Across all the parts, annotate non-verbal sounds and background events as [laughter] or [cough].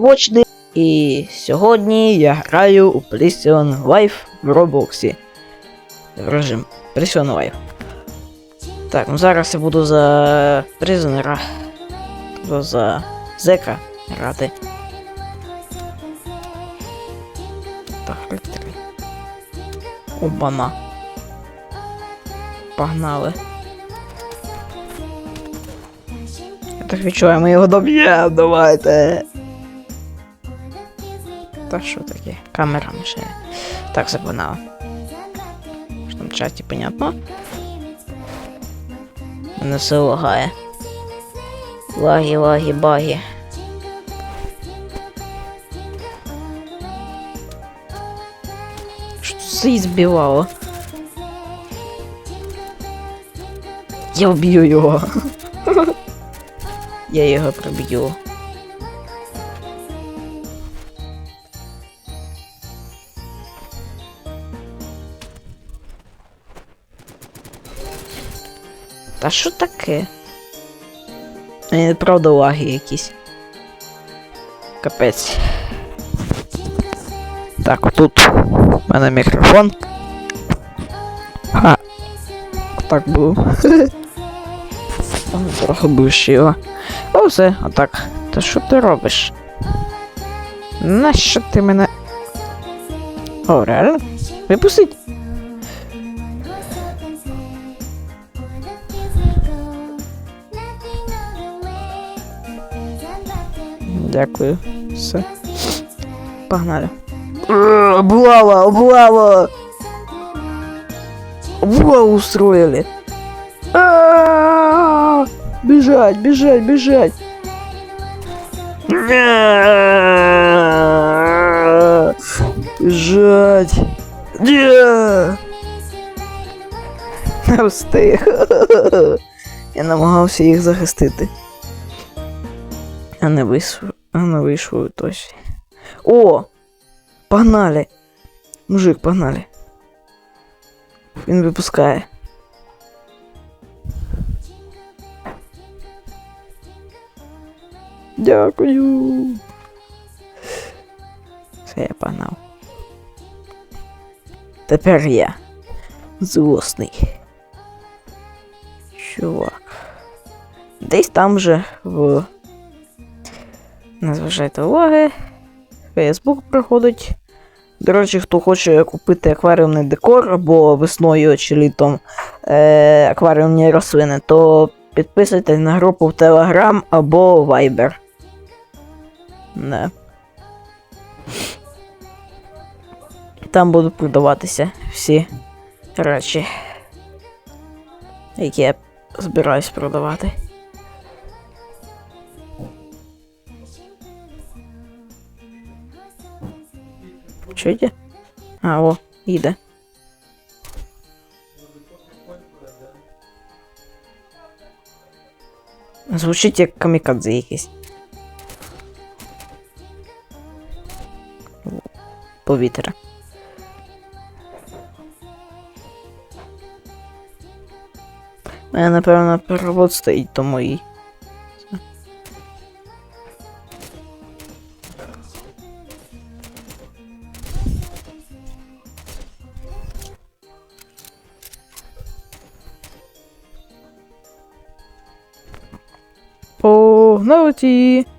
Watch і сьогодні я граю у PlayStation Live в Роблоксі. Режим PlayStation Live. Так, ну зараз я буду за призонера. Тобто за зека грати. Так, характери. Обана. Погнали. Я так відчуваю, ми його доб'ємо, давайте. Та що таке? Камера мешає. Так, запинала. Що там в чаті, понятно? Мене все лагає. Лаги, лаги, баги. Що це збивало? Я вб'ю його. [laughs] Я його проб'ю. Та що таке? Е, правда лаги якісь. Капець. Так, тут у мене мікрофон. А. Так було. Трохи ближче його. О, все, отак. Та що ти робиш? Нащо ти мене. О, реально? Випустить? Дякую. Все. Погнали. Облава, облава! Облаву устроили. А-а-а! Бежать, бежать, бежать. Бежать. Ня! Не встиг. Я намагався їх захистити. А не вийшло. А не вийшло досі. О! Погнали! Мужик, погнали. Він випускає. Дякую. Все, я погнав. Тепер я. Злосний. Чувак. Десь там же в. Не зважайте уваги. Фейсбук приходить. До речі, хто хоче купити акваріумний декор або весною чи літом е, акваріумні рослини, то підписуйтесь на групу в Telegram або Viber. Не. Там будуть продаватися всі речі, які я збираюсь продавати. Чуєте? А, о, їде. Звучить як камікадзе якийсь. Повітря. У напевно, перевод стоїть, тому і. Погнали!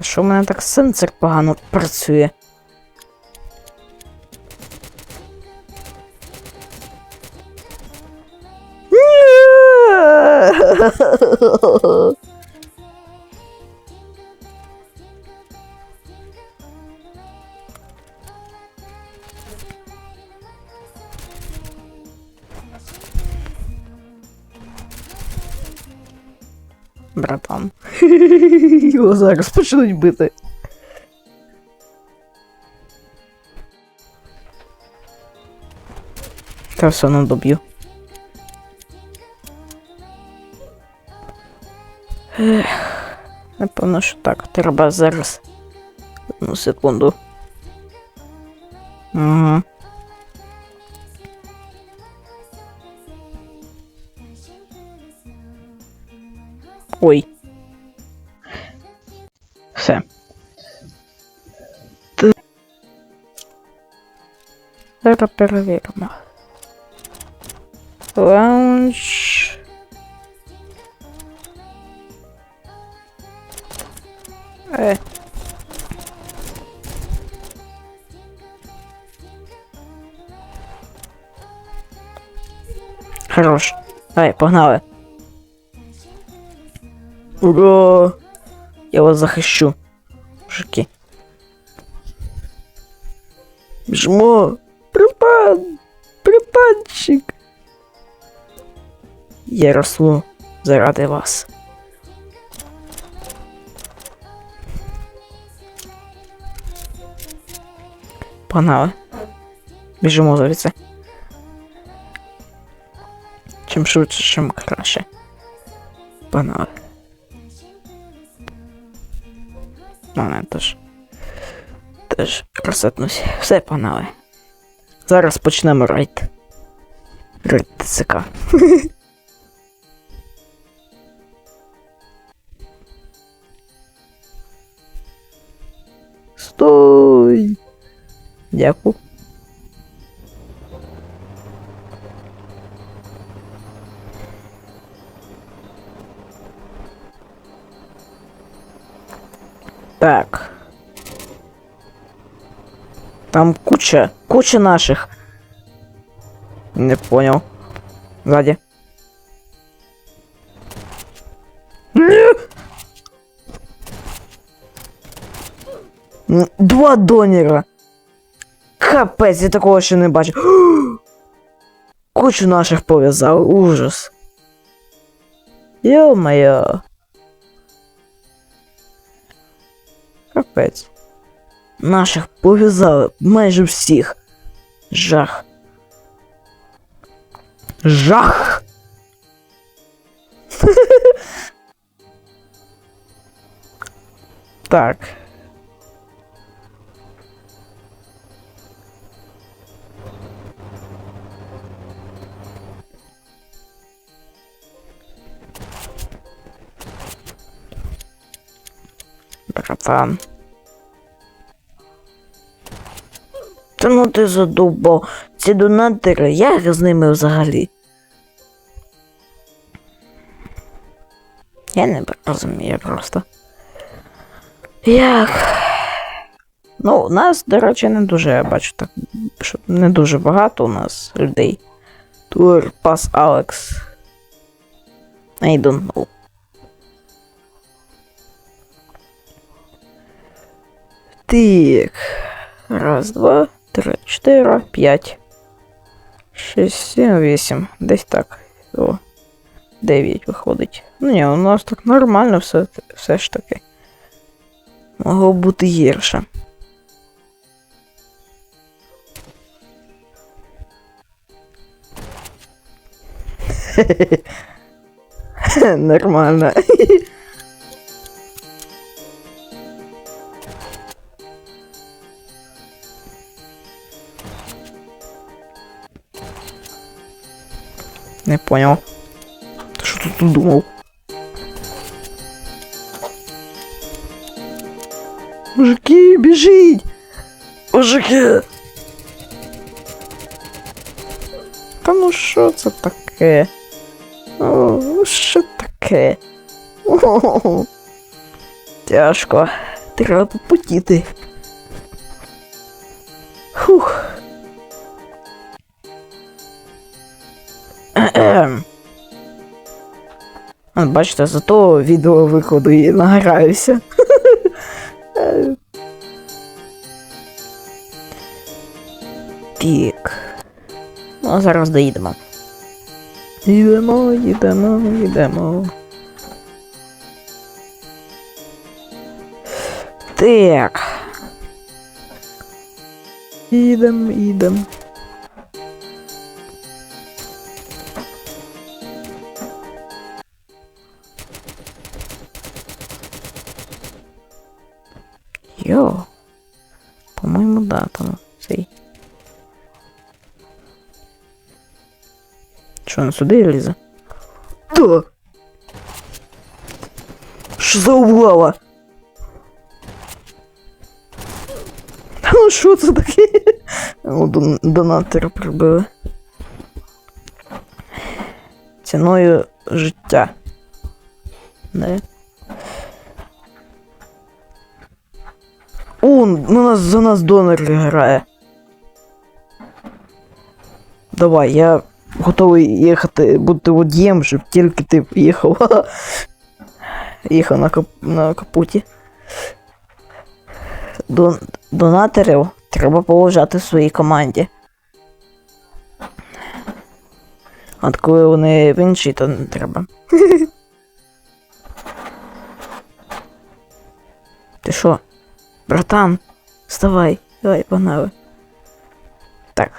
Та що в мене так сенсор погано працює? Братан. Його зараз почнуть бити. Та все одно доб'ю. Напевно, що так. Треба зараз. Одну секунду. Угу. Ой. Зараз перевіримо. Лаунж. Е. Хорош. Давай, погнали. Ура! Я вас захищу. Мужики. Жмо! Я рослу заради вас. Погнали. Біжимо звідси. Чим швидше, чим краще. Погнали. Мене теж. Теж розсипнусь. Все, погнали. Зараз почнемо рейд. Рейд ТЦК. [laughs] Стой! Дякую. Так. Там куча, куча наших. Не понял. Сзади. Два донера. Капець, я такого ще не бачив. [gasps] Кучу наших пов'язали, ужас. Йо-моє. Капець. Наших пов'язали майже всіх. Жах. Жах. [laughs] так. Братан. Та ну ти задубав. Ці донатери, як з ними взагалі? Я не розумію просто. Як? Ну, у нас, до речі, не дуже, я бачу так, що не дуже багато у нас людей. Тур пас Алекс. I don't know. Так. Раз, два, три, чотири, п'ять. Шість, сім, вісім. Десь так. О. Дев'ять виходить. Ну ні, у нас так нормально все, все ж таки. Могло бути гірше. [laughs] Нормально. [laughs] Не понял. Ты что тут думал? Мужики, бежить! Мужики! Та ну що це таке? О, що таке? О, [laughs] Тяжко. Треба попотіти. Фух. Ем. А, Бачите, зато відео викладу і награюся. [laughs] Пік. Ну, а зараз доїдемо. Їдемо, їдемо, їдемо. Так. Їдем, їдем. Йо. По-моєму, да, там цей. Що, він сюди лізе? Да. Що за облава? Ну що це таке? О, дон- донатори прибили. Ціною життя. Не? О, на нас за нас донор грає. Давай, я готовий їхати, бути водієм, щоб тільки ти їхав. [laughs] Їхав на, кап... на капуті. Дон... Донаторів треба поважати в своїй команді. От коли вони в іншій, то не треба. [laughs] Ти що? Братан, вставай, давай, погнали. Так.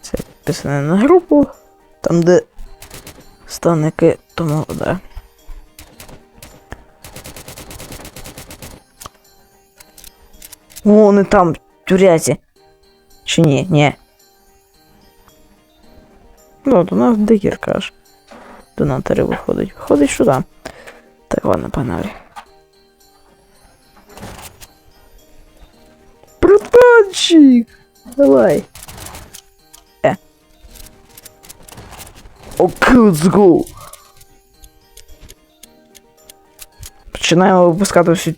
Це підписане на групу. Там, де станики, тому да. О, вони там, в тюрязі. Чи ні? Ні. Ну, до нас декірка аж. Донатори виходить. Виходить сюди. Так, ладно, погнали. Братанчик! Давай. Е. Окей, let's go. Починаємо випускати всю.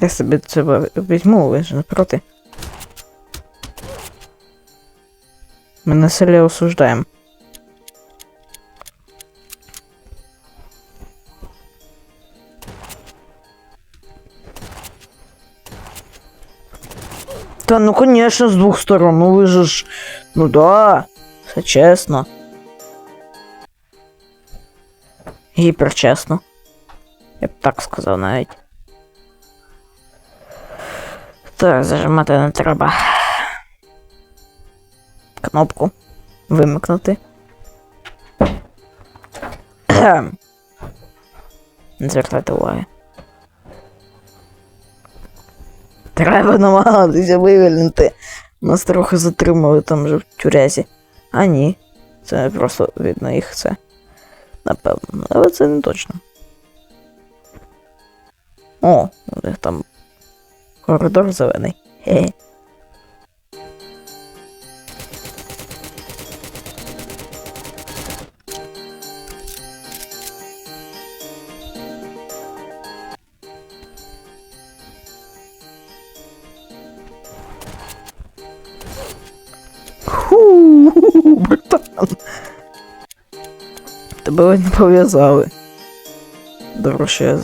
Я собі це візьму, ви ж не проти. Ми на селі осуждаємо. Та ну конечно, з двох сторон. Ну ви же ж. Ну да. Все чесно. Гіперчесно. Я б так сказав навіть. Так, зажимати не треба. Кнопку. Вимикнути. Не звертайте уваги. Треба намагатися вивільнити. Нас трохи затримали там же в тюрязі. А ні. Це просто видно їх це. Напевно. Але це не точно. О, у них там коридор зелений. Хе. Тебе ледь не пов'язали. Добре, що я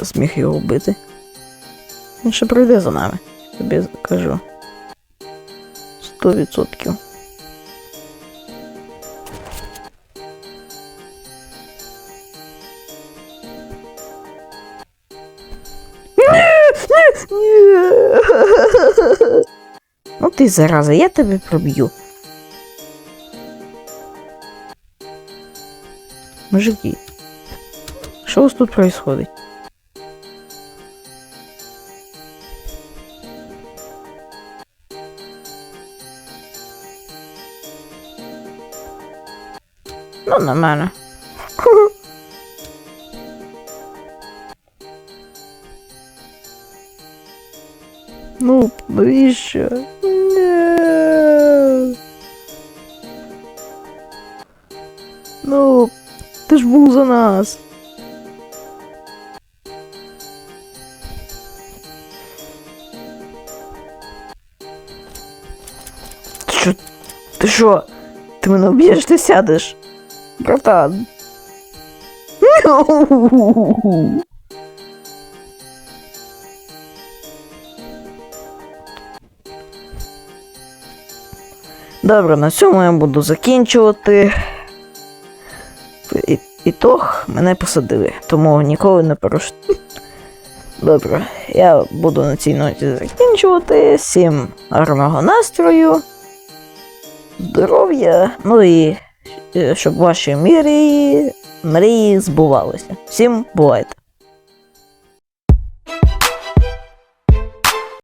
зміг його вбити. Він ще прийде за нами. Тобі кажу. Сто відсотків. [laughs] Ну ти зараза, я тебе проб'ю. Мужики, що у вас тут происходит? Ну, нормально. [laughs] Ну, навіщо? Був за нас. Ти що? Ти що? Ти мене об'єш, ти сядеш? Братан. Добре, на цьому я буду закінчувати. Ітог мене посадили, тому ніколи не порушу. [laughs] Добре, я буду на цій ноті закінчувати. Всім гарного настрою, здоров'я, ну і е, щоб ваші мірі мрії збувалися. Всім бувайте!